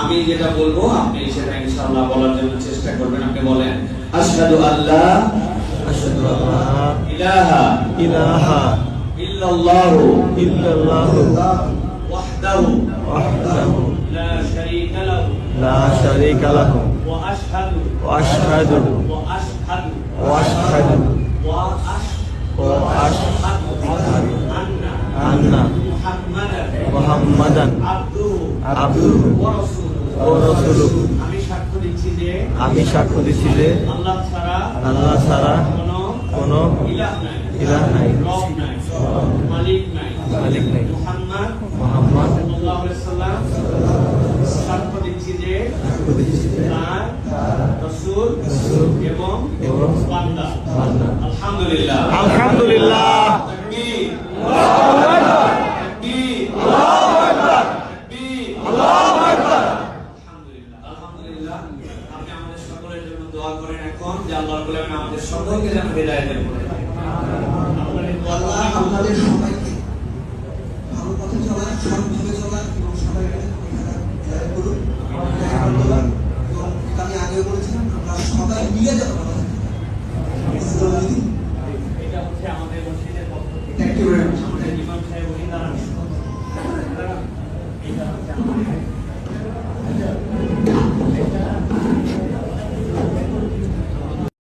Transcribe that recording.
আমি যেটা বলব আপনি সেটা ইনশাআল্লাহ বলার জন্য চেষ্টা করবেন। আপনি বলেন আশহাদু আল্লাহ আশহাদু আল্লাহ ইলাহা ইলাহা ইল্লাল্লাহু ইল্লাল্লাহু ওয়াহদাহু ওয়াহদাহু লা শারীকা লাহু লা শারীকা লাহু ওয়া আশহাদু ওয়া আশহাদু ওয়া আশহাদু ওয়া আশহাদু আমি সাক্ষ্য দিচ্ছি যে দিচ্ছি আল্লাহ ছাড়া কোন আলহামদুলিল্লাহ। আমাদের সকলের জন্য দোয়া করেন এখন যে আল্লাহ রাব্বুল আমাদের সকলকে যেন হেদায়েত দান আল্লাহ আমাদের সবাইকে ভালো পথে চলার সৎভাবে চলার এবং সবাইকে করুন। আমি আগে বলেছিলাম আমরা সবাই মিলে যেন ভালো থাকি এটা হচ্ছে আমাদের মসজিদের পক্ষ থেকে। Thank you